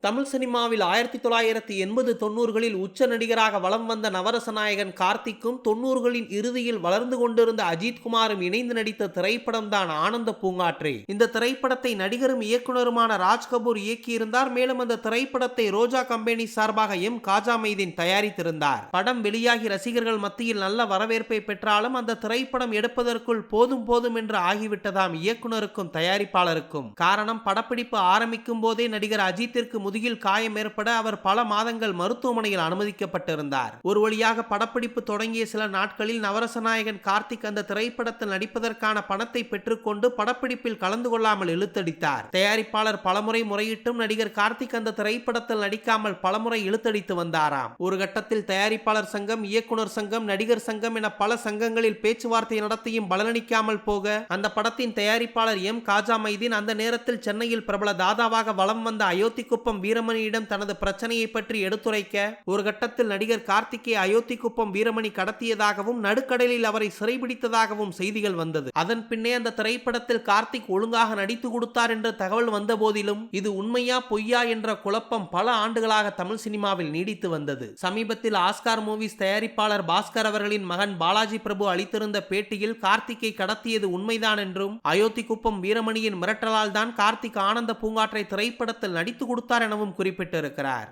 தமிழ் சினிமாவில் ஆயிரத்தி தொள்ளாயிரத்தி எண்பது தொண்ணூறுகளில் உச்ச நடிகராக வலம் வந்த நவரச நாயகன் கார்த்திக்கும் தொண்ணூறுகளின் இறுதியில் வளர்ந்து கொண்டிருந்த அஜித்குமாரும் இணைந்து நடித்த திரைப்படம் தான் ஆனந்த பூங்காற்றே. இந்த திரைப்படத்தை நடிகரும் இயக்குனருமான ராஜ் கபூர் இயக்கியிருந்தார். மேலும் அந்த திரைப்படத்தை ரோஜா கம்பெனி சார்பாக எம். காஜா மைதீன் தயாரித்திருந்தார். படம் வெளியாகி ரசிகர்கள் மத்தியில் நல்ல வரவேற்பை பெற்றாலும் அந்த திரைப்படம் எடுப்பதற்குள் போதும் போதும் என்று ஆகிவிட்டதாம் இயக்குனருக்கும் தயாரிப்பாளருக்கும். காரணம் படப்பிடிப்பு ஆரம்பிக்கும் போதே நடிகர் அஜித்திற்கு முதுகில் காயம் ஏற்பட அவர் பல மாதங்கள் மருத்துவமனையில் அனுமதிக்கப்பட்டிருந்தார். ஒரு வழியாக படப்பிடிப்பு தொடங்கிய சில நாட்களில் நவரச நாயகன் கார்த்திக் அந்த திரைப்படத்தில் நடிப்பதற்கான பணத்தை பெற்றுக்கொண்டு படப்பிடிப்பில் கலந்து கொள்ளாமல் இழுத்தடித்தார். தயாரிப்பாளர் பலமுறை முறையிட்டும் நடிகர் கார்த்திக் அந்த திரைப்படத்தில் நடிக்காமல் பலமுறை இழுத்தடித்து வந்தாராம். ஒரு கட்டத்தில் தயாரிப்பாளர் சங்கம் இயக்குனர் சங்கம் நடிகர் சங்கம் என பல சங்கங்களில் பேச்சுவார்த்தை நடத்தியும் பலனளிக்காமல் போக அந்த படத்தின் தயாரிப்பாளர் எம். காஜா மைதீன் அந்த நேரத்தில் சென்னையில் பிரபல தாதாவாக வலம் வந்த அயோத்திக்குப்பம் வீரமணியிடம் தனது பிரச்சனையை பற்றி எடுத்துரைக்க ஒரு கட்டத்தில் நடிகர் கார்த்திகை அயோத்திக்குப்பம் வீரமணி கடத்தியதாகவும் நடுக்கடலில் அவரை சிறைபிடித்ததாகவும் செய்திகள் வந்தது. அதன் பின்னே அந்த திரைப்படத்தில் கார்த்திக் ஒழுங்காக நடித்து கொடுத்தார் என்ற தகவல் வந்த போதிலும் இது உண்மையா பொய்யா என்ற குழப்பம் பல ஆண்டுகளாக தமிழ் சினிமாவில் நீடித்து வந்தது. சமீபத்தில் ஆஸ்கார் மூவிஸ் தயாரிப்பாளர் பாஸ்கர் அவர்களின் மகன் பாலாஜி பிரபு அளித்திருந்த பேட்டியில் கார்த்திக்கை கடத்தியது உண்மைதான் என்றும் அயோத்திக்குப்பம் வீரமணியின் மிரட்டலால் தான் கார்த்திக் ஆனந்த பூங்காற்றை திரைப்படத்தில் நடித்து கொடுத்தார் காரணமும் குறிப்பிட்டிருக்கிறார்.